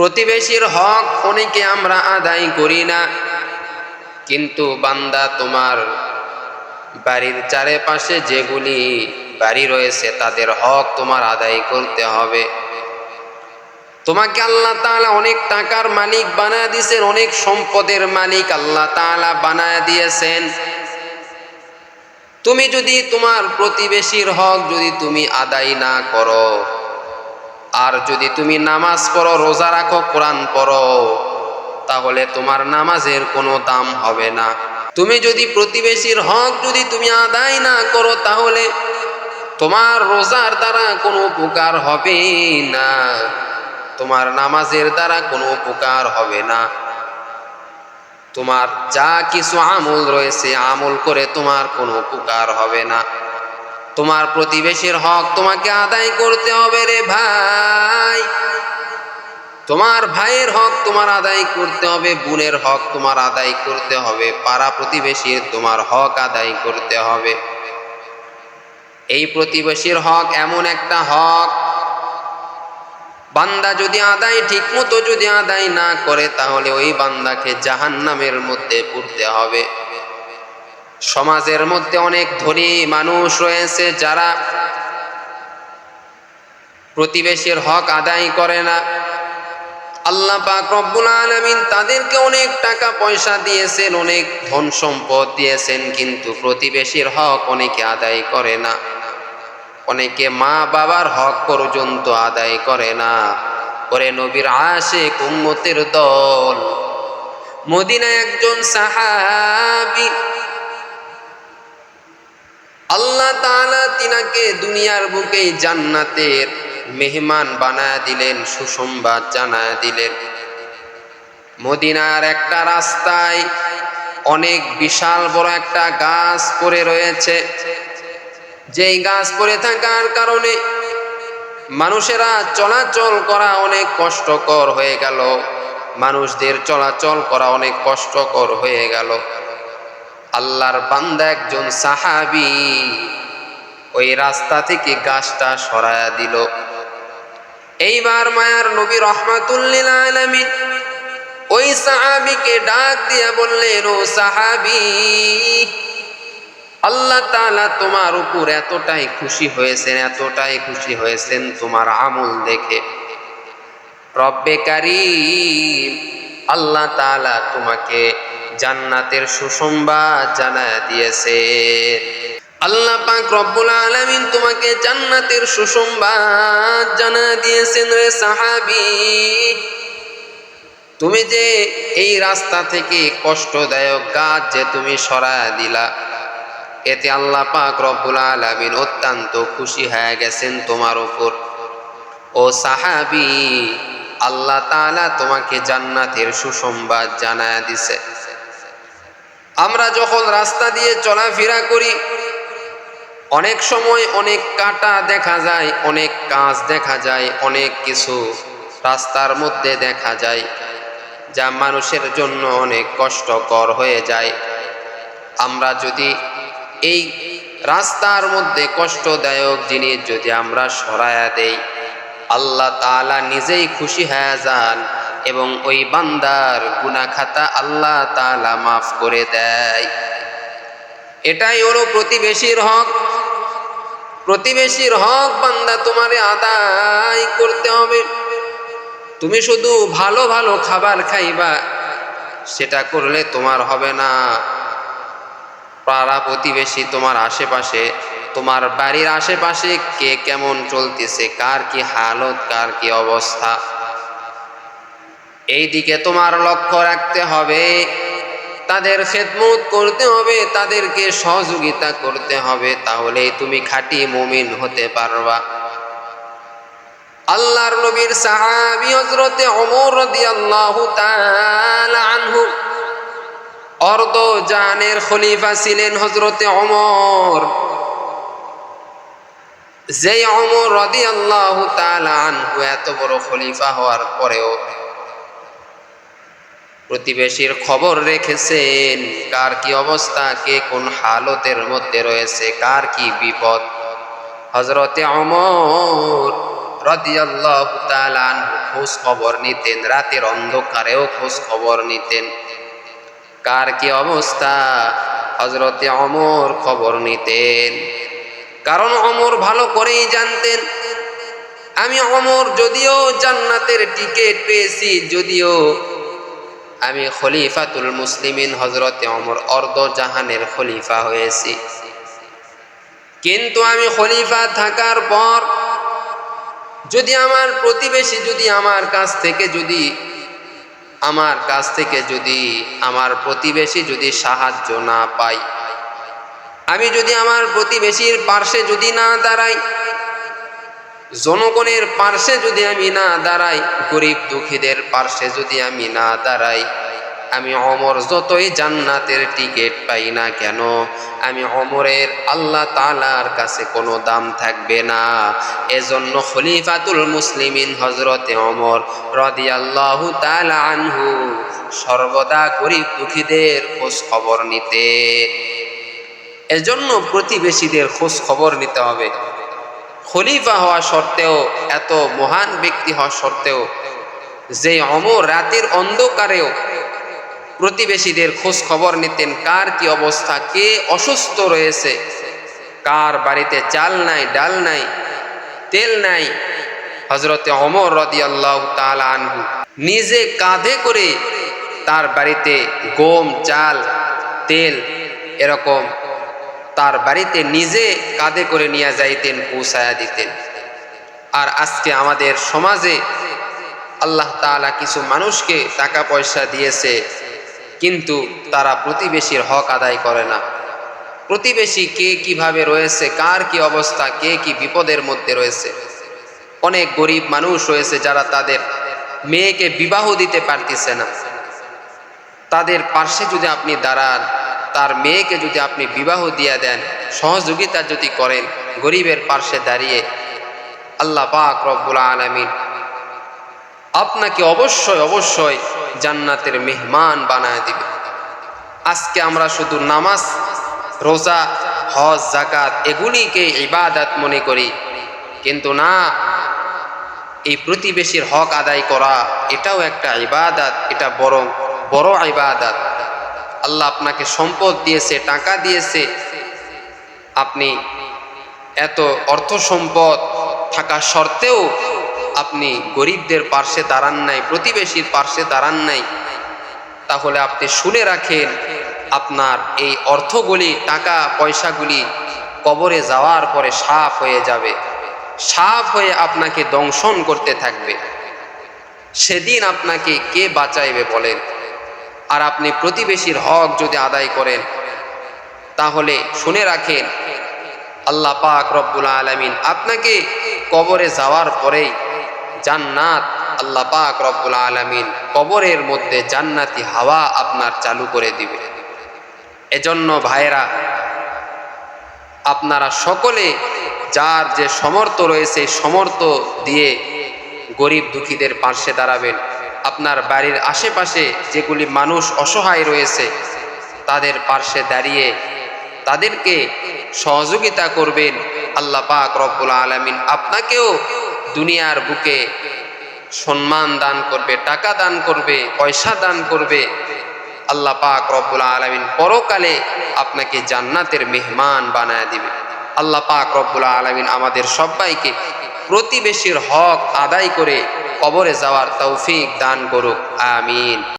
প্রতিবেশীর হক অনেকে আমরা আদায় করি না। কিন্তু বান্দা তোমার বাড়ির চারিপাশে যেগুলি বাড়ি রয়েছে, তাদের হক তোমার আদায় করতে হবে। তোমাকে আল্লাহ তাআলা অনেক টাকার মালিক বানায় দিয়েছেন, অনেক সম্পদের মালিক আল্লাহ তাআলা বানায় দিয়েছেন। তুমি যদি তোমার প্রতিবেশীর হক যদি তুমি আদায় না করো আর যদি তুমি নামাজ পড়ো, রোজা রাখো, কোরআন পড়ো, তাহলে তোমার নামাজের কোনো দাম হবে না। তুমি যদি প্রতিবেশীর হক যদি তুমি আদায় না করো, তাহলে তোমার রোজার দ্বারা কোনো উপকার হবে না। তোমার নামাজের দ্বারা কোনো উপকার হবে না। তোমার যা কিছু আমল রয়েছে, আমল করে তোমার কোনো উপকার হবে না। তোমার প্রতিবেশীর হক তোমাকে আদায় করতে হবে রে ভাই। তোমার ভাইয়ের হক তোমার আদায় করতে হবে, বোনের হক তোমার আদায় করতে হবে, পাড়া প্রতিবেশীর তোমার হক আদায় করতে হবে। এই প্রতিবেশীর হক এমন একটা হক, বান্দা যদি আদায় ঠিক মতো যদি আদায় না করে, তাহলে ওই বান্দাকে জাহান নামের মধ্যে পড়তে হবে। সমাজের মধ্যে অনেক ধনী মানুষ রয়েছে যারা প্রতিবেশীর হক আদায় করে না। আল্লাহ পাক রব্বুল আলামিন তাদেরকে অনেক টাকা পয়সা দিয়েছেন, অনেক ধন সম্পদ দিয়েছেন, কিন্তু প্রতিবেশীর হক অনেকে আদায় করে না। অনেকে মা বাবার হক পর্যন্ত আদায় করে না। করে নবীর আশে কুম্মতের দল। মদিনা একজন সাহাবি আল্লাহ তাআলা তিনাকে দুনিয়ার বুকে জান্নাতের মেহমান বানায় দিলেন, সুসংবাদ জানায় দিলেন। মদিনার একটা রাস্তায় অনেক বিশাল বড় একটা গাছ পড়ে রয়েছে। যেই গাছ পড়ে থাকার কারণে মানুষেরা চলাচল করা অনেক কষ্টকর হয়ে গেল। মানুষদের চলাচল করা অনেক কষ্টকর হয়ে গেল। আল্লাহর বান্দা একজন সাহাবি। ওই রাস্তা থেকে গাছটা সরায়া দিল। এইবার মায়ার নবী রহমাতুল্লিল আলামিন ওই সাহাবিকে ডাক দিয়া বললেন, ও সাহাবি, আল্লাহ তালা তোমার উপর এতটাই খুশি হয়েছেন, এতটাই খুশি হয়েছেন তোমার আমল দেখে। রব্বে কারিম, আল্লাহ তাআলা তোমাকে জান্নাতের সুসংবাদ জানা দিয়েছে। আল্লাহ পাক রব্বুল আলামিন তোমাকে জান্নাতের সুসংবাদ জানা দিয়েছেন রে সাহাবী। তুমি যে এই রাস্তা থেকে কষ্টদায়ক গাছ যে তুমি সরায় দিলা, এতে আল্লাহ পাক রব্বুল আলামিন অত্যন্ত খুশি হয়ে গেছেন তোমার উপর। ও সাহাবি, আল্লাহ তাআলা তোমাকে জান্নাতের সুসংবাদ জানায় দিছে। আমরা যখন রাস্তা দিয়ে চলাফেরা করি, অনেক সময় অনেক কাটা দেখা যায়, অনেক কাজ দেখা যায়, অনেক কিছু রাস্তার মধ্যে দেখা যায়, যা মানুষের জন্য অনেক কষ্টকর হয়ে যায়। আমরা যদি এই রাস্তার মধ্যে কষ্টদায়ক জিনিস যদি আমরা সরায়া দেই, আল্লাহ তাআলা নিজেই খুশি হয়ে যান। এবং ওই বান্দার গুনা খাতা আল্লাহ তালা মাফ করে দেয়। এটাই হলো প্রতিবেশীর হক। প্রতিবেশীর হক বান্দা তোমারে আদায় করতে হবে। তুমি শুধু ভালো ভালো খাবার খাইবা, সেটা করলে তোমার হবে না। পাড়া প্রতিবেশী তোমার আশেপাশে, তোমার বাড়ির আশেপাশে কে কেমন চলতেছে, কার কি হালত, কার কি অবস্থা? এই দিকে তোমার লক্ষ্য রাখতে হবে। তাদের খেদমত করতে হবে, তাদেরকে সহযোগিতা করতে হবে, তাহলেই তুমি খাঁটি মুমিন হতে পারবা। আল্লাহর নবীর সাহাবি হজরতে অমর রাদিয়াল্লাহু তাআলা আনহু, অর্ধ জানের খলিফা ছিলেন হজরতে অমর যেই অমর রাদিয়াল্লাহু তাআলা আনহু এত বড় খলিফা হওয়ার পরেও প্রতিবেশীর খবর রেখেছেন, কার কি অবস্থা, কে কোন হালতের মধ্যে রয়েছে, কার কি বিপদ। হজরতে অমর আনহু খোঁজ খবর নিতেন, রাতের অন্ধকারেও খোঁজ খবর নিতেন। কার কি অবস্থা? হজরতে অমর খবর নিতেন। কারণ অমর ভালো করেই জানতেন। আমি অমর যদিও জান্নাতের টিকিট পেয়েছি, যদিও আমি খলিফাতুল মুসলিমিন হজরতে অমর অর্ধ জাহানের খলিফা হয়েছি। কিন্তু আমি খলিফা থাকার পর, যদি আমার প্রতিবেশী যদি আমার কাছ থেকে যদি, আমার কাছ থেকে যদি আমার প্রতিবেশী যদি সাহায্য না পাই আমি যদি আমার প্রতিবেশীর পার্শ্বে যদি না দাঁড়াই জনগণের পার্শ্বে যদি আমি না দাঁড়াই, গরিব দুঃখীদের পার্শ্বে যদি আমি না দাঁড়াই, আমি অমর যতই জান্নাতের টিকিট পাই না কেন, আমি অমরের আল্লাহ তালার কাছে কোনো দাম থাকবে না। এজন্য খলিফাতুল মুসলিমিন হজরতে অমর রদি আল্লাহ আনহু সর্বদা গরিব দুঃখীদের খোঁজ খবর নিতে। এজন্য প্রতিবেশীদের খোঁজ খবর নিতে হবে। খলিফা হওয়া সত্ত্বেও, এত মহান ব্যক্তি হওয়া সত্ত্বেও, যে অমর রাতের অন্ধকারেও প্রতিবেশীদের খোঁজ খবর নিতেন, কার কি অবস্থা, কে অসুস্থ রয়েছে, কার বাড়িতে চাল নাই, ডাল নাই, তেল নাই হজরতে অমর রদি আল্লাহ আনহু নিজে কাঁধে করে তার বাড়িতে গম, চাল, তেল এরকম তার বাড়িতে নিজে কাঁধে করে নিয়ে যাইতেন, পৌঁছায়া দিতেন। আর আজকে আমাদের সমাজে আল্লাহ তালা কিছু মানুষকে টাকা পয়সা দিয়েছে, কিন্তু তারা প্রতিবেশীর হক আদায় করে না। প্রতিবেশী কে কীভাবে রয়েছে, কার কি অবস্থা, কে কি বিপদের মধ্যে রয়েছে? অনেক গরিব মানুষ রয়েছে যারা তাদের মেয়েকে বিবাহ দিতে পারতেছে না। তাদের পার্শ্বে যদি আপনি দাঁড়ান তার মেয়েকে যদি আপনি বিবাহ দিয়ে দেন, সহযোগিতা যদি করেন, গরিবের পার্শ্বে দাঁড়িয়ে আল্লাহ পাক রব্বুল আলমিন আপনাকে অবশ্যই অবশ্যই জান্নাতের মেহমান বানায় দিবে। আজকে আমরা শুধু নামাজ, রোজা, হজ জাকাত এগুলিকে ইবাদাত মনে করি। কিন্তু না, এই প্রতিবেশীর হক আদায় করা এটাও একটা ইবাদাত, এটা বরং বড় ইবাদাত। আল্লাহ আপনাকে সম্পদ দিয়েছে, টাকা দিয়েছে। আপনি এত অর্থ সম্পদ থাকা সত্ত্বেও আপনি গরিবদের পার্শ্বে দাঁড়ান নাই, প্রতিবেশীর পার্শ্বে দাঁড়ান নাই। তাহলে আপনি শুনে রাখেন, আপনার এই অর্থগুলি, টাকা, পয়সাগুলি কবরে যাওয়ার পরে সাফ হয়ে যাবে। সাফ হয়ে আপনাকে দংশন করতে থাকবে। সেদিন আপনাকে কে বাঁচাইবে বলেন? আর আপনি প্রতিবেশীর হক যদি আদায় করেন, তাহলে শুনে রাখেন, আল্লাহ পাক রব্বুল আলমিন আপনাকে কবরে যাওয়ার পরেই জান্নাত আল্লাহ পাক রব্বুল আলমিন কবরের মধ্যে জান্নাতি হাওয়া আপনার চালু করে দিবে। এজন্য ভাইরা আপনারা সকলে যার যে সমর্থ রয়েছে সমর্থ দিয়ে গরিব দুঃখীদের পার্শ্বে দাঁড়াবেন। আপনার বাড়ির আশেপাশে যেগুলি মানুষ অসহায় রয়েছে, তাদের পার্শ্বে দাঁড়িয়ে তাদেরকে সহযোগিতা করবেন আল্লাহ পাক রব্বুল আলমিন। আপনাকেও দুনিয়ার বুকে সম্মান দান করবে, টাকা দান করবে, পয়সা দান করবে। আল্লাহ পাক রব্বুল আলমিন পরকালে আপনাকে জান্নাতের মেহমান বানায় দিবে। আল্লাহ পাক রব্বুল আলমিন আমাদের সবাইকে প্রতিবেশীর হক আদায় করে কবরে যাওয়ার তৌফিক দান করুক আমিন।